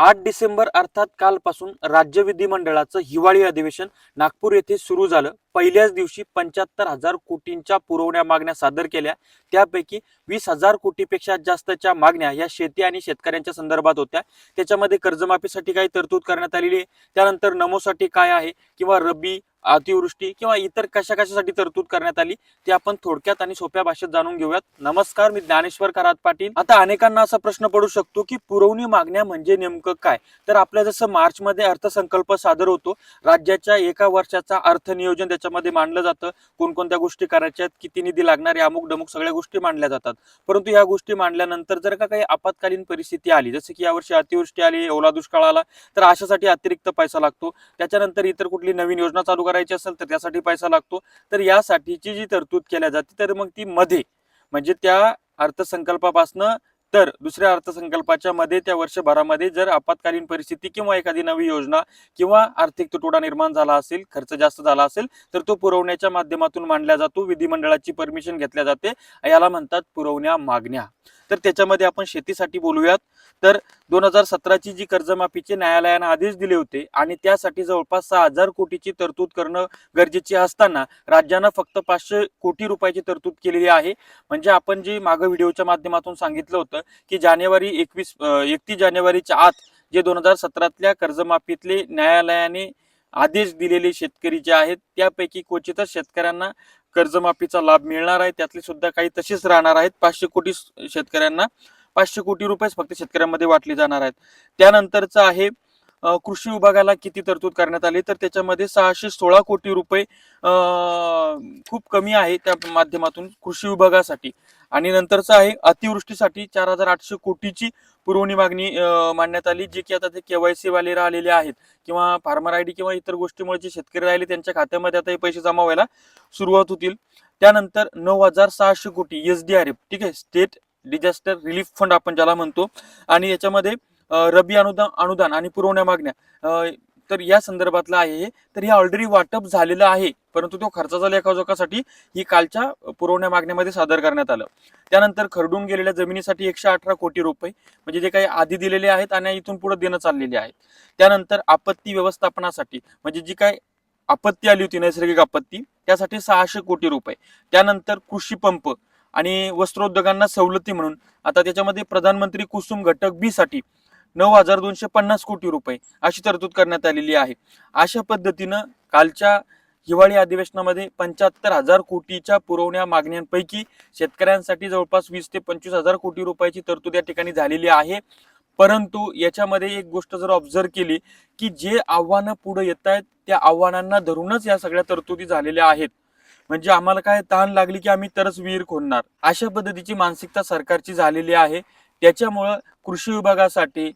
आठ डिसेंबर अर्थात कालपासून राज्य विधिमंडळाचं हिवाळी अधिवेशन नागपूर येथे सुरू झालं. पहिल्याच दिवशी पंच्याहत्तर हजार कोटींच्या पुरवण्या मागण्या सादर केल्या. त्यापैकी वीस हजार कोटीपेक्षा जास्तच्या मागण्या या शेती आणि शेतकऱ्यांच्या संदर्भात होत्या. त्याच्यामध्ये कर्जमाफीसाठी काही तरतूद करण्यात आलेली आहे. त्यानंतर नमोसाठी काय आहे किंवा रब्बी अतिवृष्टी किंवा इतर कशा कशासाठी तरतूद करण्यात आली ते आपण थोडक्यात आणि सोप्या भाषेत जाणून घेऊयात. नमस्कार मी ज्ञानेश्वर करात पाटील. आता अनेकांना असा प्रश्न पडू शकतो की पुरवणी मागण्या म्हणजे नेमकं काय? तर आपल्या जसं मार्चमध्ये अर्थसंकल्प सादर होतो राज्याच्या एका वर्षाचा अर्थनियोजन याच्यामध्ये मांडलं जातं कोणकोणत्या गोष्टी करायच्या आहेत किती निधी लागणार आहे अमुक डमुक सगळ्या गोष्टी मांडल्या जातात. परंतु या गोष्टी मांडल्यानंतर जर का काही आपत्कालीन परिस्थिती आली जसं की यावर्षी अतिवृष्टी आली ओला दुष्काळ आला तर अशासाठी अतिरिक्त पैसा लागतो. त्याच्यानंतर इतर कुठली नवीन योजना चालू करायची असेल तर त्यासाठी पैसा लागतो. तर यासाठीची जी तरतूद केल्या जाते तर मग ती मध्ये म्हणजे त्या अर्थसंकल्पापासनं तर दुसऱ्या अर्थसंकल्पाच्या मध्ये त्या वर्षभरामध्ये जर आपत्कालीन परिस्थिती किंवा एखादी नवी योजना किंवा आर्थिक तुटवडा निर्माण झाला असेल खर्च जास्त झाला असेल तर तो पुरवण्याच्या माध्यमातून मांडला जातो. विधिमंडळाची परमिशन घेतल्या जाते. याला म्हणतात पुरवण्या मागण्या. तर त्याच्यामध्ये आपण शेतीसाठी बोलूयात. तर दोन हजार सतराची जी कर्जमाफीचे न्यायालयानं आदेश दिले होते आणि त्यासाठी जवळपास सहा हजार कोटीची तरतूद करणं गरजेची असताना राज्यानं फक्त पाचशे कोटी रुपयाची तरतूद केलेली आहे. म्हणजे आपण जे मागं व्हिडिओच्या माध्यमातून सांगितलं होतं की जानेवारी एकवीस एकतीस जानेवारीच्या आत जे दोन हजार सतरातल्या कर्जमाफीतले न्यायालयाने आदेश दिलेले शेतकरी जे आहेत त्यापैकी क्वचितच शेतकऱ्यांना कर्जमाफीचा लाभ मिळणार आहे त्यातले सुद्धा काही तसेच राहणार आहेत. पाचशे कोटी शेतकऱ्यांना पाचशे कोटी रुपयेच फक्त शेतकऱ्यांमध्ये वाटले जाणार आहेत. त्यानंतरचं आहे कृषी विभागाला किती तरतूद करण्यात आली? तर त्याच्यामध्ये सहाशे सोळा कोटी रुपये खूप कमी आहे त्या माध्यमातून कृषी विभागासाठी. आणि नंतरचं आहे अतिवृष्टीसाठी चार हजार आठशे कोटीची पुरवणी मागणी मांडण्यात आली जे की आता ते केवायसी वाले राहिलेले आहेत. किंवा फार्मर आय डी किंवा इतर गोष्टीमुळे जे शेतकरी राहिले त्यांच्या खात्यामध्ये आता हे पैसे जमा व्हायला सुरुवात होतील. त्यानंतर नऊ हजार सहाशे कोटी एस डी आर एफ ठीक आहे स्टेट डिझास्टर रिलीफ फंड आपण ज्याला म्हणतो. आणि याच्यामध्ये रबी अनुदान अनुदान आणि पुरवण्या मागण्या. तर या संदर्भातलं आहे हे. तर हे ऑलरेडी वाटप झालेलं आहे. परंतु तो खर्चाचा लेखाजोखासाठी ही कालच्या पुरवण्या मागण्यामध्ये सादर करण्यात आलं. त्यानंतर खरडून गेलेल्या जमिनीसाठी एकशे अठरा कोटी रुपये म्हणजे जे काही आधी दिलेले आहेत आणि इथून पुढे देणं चाललेले आहेत. त्यानंतर आपत्ती व्यवस्थापनासाठी म्हणजे जी काय आपत्ती आली होती नैसर्गिक आपत्ती त्यासाठी सहाशे कोटी रुपये. त्यानंतर कृषी पंप आणि वस्त्रोद्योगांना सवलती म्हणून. आता त्याच्यामध्ये प्रधानमंत्री कुसुम घटक बी साठी नऊ हजार दोनशे पन्नास कोटी रुपये अशी तरतूद करण्यात आलेली आहे. अशा पद्धतीनं कालच्या हिवाळी अधिवेशनामध्ये पंच्याहत्तर हजार कोटीच्या पुरवण्या मागण्यांपैकी शेतकऱ्यांसाठी जवळपास वीस ते पंचवीस हजार कोटी रुपयाची तरतूद या ठिकाणी झालेली आहे. परंतु याच्यामध्ये एक गोष्ट जर ऑब्झर्व केली की जे आव्हानं पुढे येत आहेत त्या आव्हानांना धरूनच या सगळ्या तरतुदी झालेल्या आहेत. म्हणजे आम्हाला काय ताण लागली की आम्ही तरच विहीर खोदणार? अशा पद्धतीची मानसिकता सरकारची झालेली आहे. त्याच्यामुळं कृषी विभागासाठी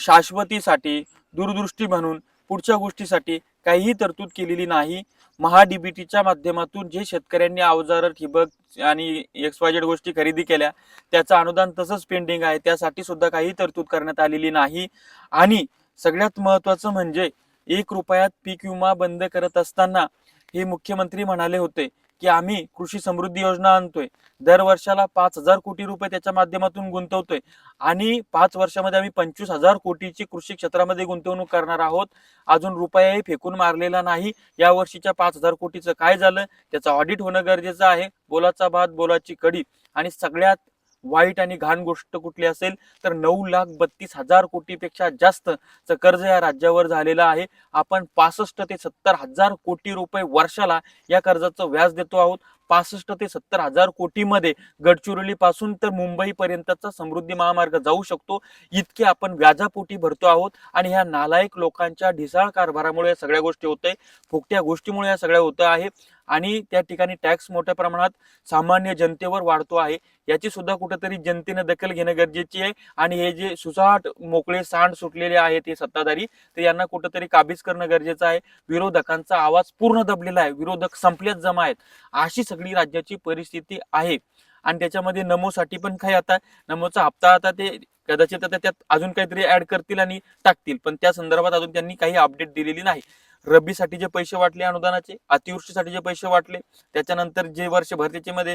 शाश्वतीसाठी दूरदृष्टी म्हणून पुढच्या गोष्टीसाठी काहीही तरतूद केलेली नाही. महाडीबीटीच्या माध्यमातून जे शेतकऱ्यांनी अवजारं ठिबक आणि एक्स गोष्टी खरेदी केल्या त्याचं अनुदान तसंच पेंडिंग आहे. त्यासाठी सुद्धा काही तरतूद करण्यात आलेली नाही. आणि सगळ्यात महत्वाचं म्हणजे एक रुपयात पीक विमा बंद करत असताना हे मुख्यमंत्री म्हणाले होते की आम्ही कृषी समृद्धी योजना आणतोय. दर वर्षाला पाच हजार कोटी रुपये त्याच्या माध्यमातून गुंतवतोय. आणि पाच वर्षामध्ये आम्ही पंचवीस हजार कोटीची कृषी क्षेत्रामध्ये गुंतवणूक करणार आहोत. अजून रुपयाही फेकून मारलेला नाही. या वर्षीच्या पाच हजार कोटीचं काय झालं? त्याचं ऑडिट होणं गरजेचं आहे. बोलाचा भात बोलाची कडी. आणि सगळ्यात वाईट आणि घाण गोष्ट कुठली असेल तर नऊ लाख बत्तीस हजार कोटीपेक्षा जास्त च कर्ज या राज्यावर झालेलं आहे. आपण पासष्ट ते सत्तर हजार कोटी रुपये वर्षाला या कर्जाचं व्याज देतो आहोत. पासष्ट ते सत्तर हजार कोटीमध्ये गडचिरोली पासून तर मुंबई पर्यंतचा समृद्धी महामार्ग जाऊ शकतो. इतके आपण व्याजापोटी भरतो आहोत आणि ह्या नालायक लोकांच्या ढिसाळ कारभारामुळे या सगळ्या गोष्टी होत आहे फुकट्या गोष्टीमुळे या सगळ्या होत आहे. आणि त्या ठिकाणी टॅक्स मोठ्या प्रमाणात सामान्य जनतेवर वाढतो आहे. याची सुद्धा कुठेतरी जनतेने दखल घेणं गरजेची आहे. आणि हे जे सुसाट मोकळे सांड सुटलेले आहेत हे सत्ताधारी तर यांना कुठेतरी काबीज करणं गरजेचं आहे. विरोधकांचा आवाज पूर्ण दबलेला आहे. विरोधक संपल्यात जमा आहेत. अशी सगळी राज्याची परिस्थिती आहे. आणि त्याच्यामध्ये नमोसाठी पण काही आता नमोचा हप्ता आता ते कदाचित आता त्यात अजून काहीतरी ऍड करतील आणि टाकतील. पण त्या संदर्भात अजून त्यांनी काही अपडेट दिलेली नाही. रब्बीसाठी जे पैसे वाटले अनुदानाचे अतिवृष्टीसाठी जे पैसे वाटले त्याच्यानंतर जे वर्ष भरतीचे मध्ये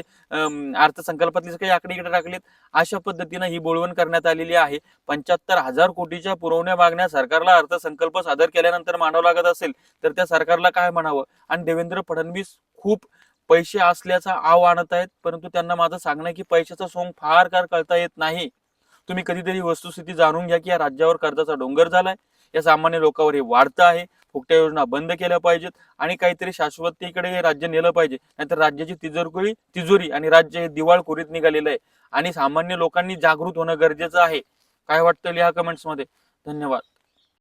अर्थसंकल्पातले काही आकडे इकडे टाकलेत अशा पद्धतीनं ही बोळवण करण्यात आलेली आहे. पंच्याहत्तर हजार कोटीच्या पुरवण्या मागण्या सरकारला अर्थसंकल्प सादर केल्यानंतर मांडावं लागत असेल तर त्या सरकारला काय म्हणावं? आणि देवेंद्र फडणवीस खूप पैसे असल्याचा आव आणत आहेत परंतु त्यांना माझं सांगणं की पैशाचा सोंग फार काळ कळता येत नाही. तुम्ही कधीतरी वस्तुस्थिती जाणून घ्या की या राज्यावर कर्जाचा डोंगर झालाय. या सामान्य लोकांवर हे वाढतं आहे. फुकट्या योजना बंद केल्या पाहिजेत आणि काहीतरी शाश्वतीकडे हे राज्य नेलं पाहिजे. नाहीतर राज्याची तिजोरकुळी तिजोरी आणि राज्य हे दिवाळखोरीत निघालेलं आहे. आणि सामान्य लोकांनी जागृत होणं गरजेचं आहे. काय वाटतं लिहा कमेंट्समध्ये? धन्यवाद.